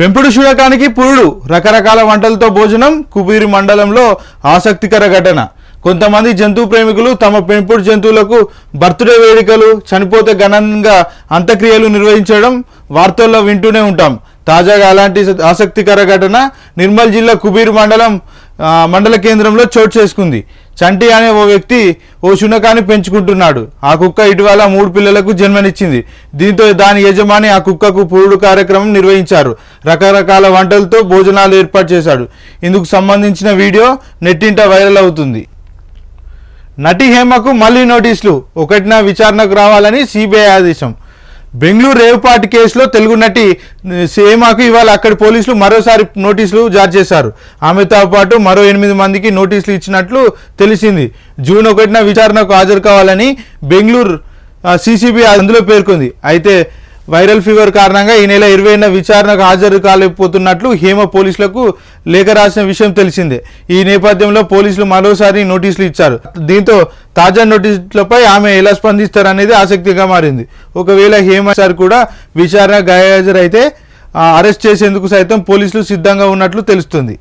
పెంపుడు శునకానికి పురుడు రకరకాల వంటలతో భోజనం కుబీరి మండలంలో ఆసక్తికర ఘటన. కొంతమంది జంతు ప్రేమికులు తమ పెంపుడు జంతువులకు బర్త్డే వేడుకలు చనిపోతే ఘనంగా అంత్యక్రియలు నిర్వహించడం వార్తల్లో వింటూనే ఉంటాం. తాజాగా అలాంటి ఆసక్తికర ఘటన నిర్మల్ జిల్లా కుబీర్ మండలం మండల కేంద్రంలో చోటు చేసుకుంది. చంటి అనే ఓ వ్యక్తి ఓ శునకాన్ని పెంచుకుంటున్నాడు. ఆ కుక్క ఇటీవల మూడు పిల్లలకు జన్మనిచ్చింది. దీంతో దాని యజమాని ఆ కుక్కకు పూరుడు కార్యక్రమం నిర్వహించారు. రకరకాల వంటలతో భోజనాలు ఏర్పాటు చేశాడు. ఇందుకు సంబంధించిన వీడియో నెట్టింట వైరల్ అవుతుంది. నటి హేమకు మళ్ళీ నోటీసులు. ఒకటిన విచారణకు రావాలని సిబిఐ ఆదేశం. బెంగళూరు రేవుపాటి కేసులో తెలుగు నటి సీమాకు ఇవాళ అక్కడి పోలీసులు మరోసారి నోటీసులు జారీ చేశారు. ఆమెతో పాటు మరో ఎనిమిది మందికి నోటీసులు ఇచ్చినట్లు తెలిసింది. జూన్ ఒకటిన విచారణకు హాజరు కావాలని బెంగళూరు సీసీబీ అందులో పేర్కొంది. అయితే వైరల్ ఫీవర్ కారణంగా ఈ నెల ఇరవైన విచారణకు హాజరు కాలేకపోతున్నట్లు హేమ పోలీసులకు లేఖ రాసిన విషయం తెలిసిందే. ఈ నేపథ్యంలో పోలీసులు మరోసారి నోటీసులు ఇచ్చారు. దీంతో తాజా నోటీసులపై ఆమె ఎలా స్పందిస్తారనేది ఆసక్తిగా మారింది. ఒకవేళ హేమ సార్ కూడా విచారణ గైహాజరైతే అరెస్ట్ చేసేందుకు సైతం పోలీసులు సిద్ధంగా ఉన్నట్లు తెలుస్తుంది.